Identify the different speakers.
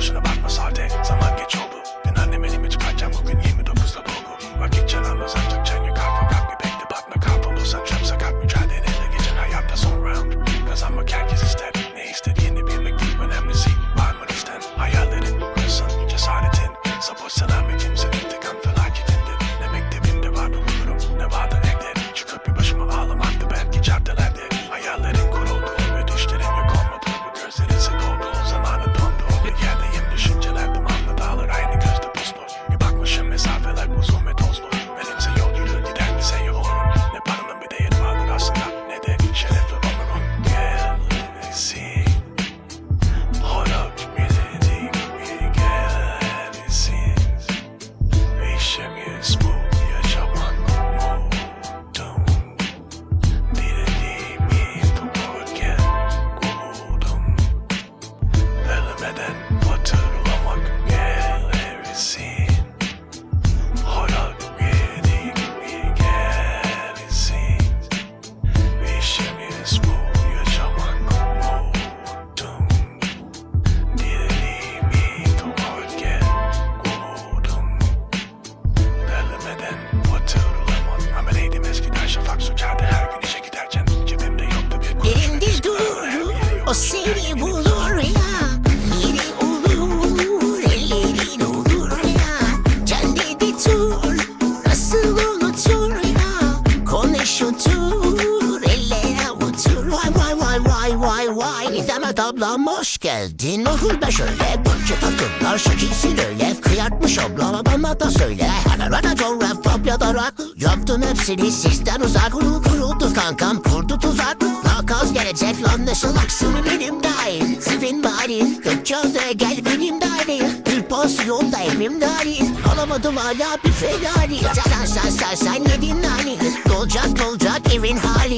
Speaker 1: emotion about Değişemiyoruz bu yaşamak umudum Dilediğimi tutarken kurudum Derlemeden hatırlamak Ameleydim eskiden şafak sökerdi her gün işe giderken Cebimde yoktu bir kuruş
Speaker 2: Yerinde durur, o seni bulur ya. Yeri olur, ellerin olur ya. Kendini tur, nasıl unutur ya. Konuş vay vay. Demet ablam hoş geldin. Otur be şöyle, bunca takımlar şekilsin öyle. Kıyartmış ablama bana da söyle. Hemen bana ton rap top ya da rock. Yaptım hepsini sizden uzak. Kurul kuruldu kankam, kurdu tuzak. Nakaz gelecek anlaşılaksın benim dahil. Sevin bari, gökçözde gel benim dahil. Bir pozisyonda evim dahil. Alamadım hala bir fenari. Sen sen sen sen yedin nani. Dolacak dolacak evin tuz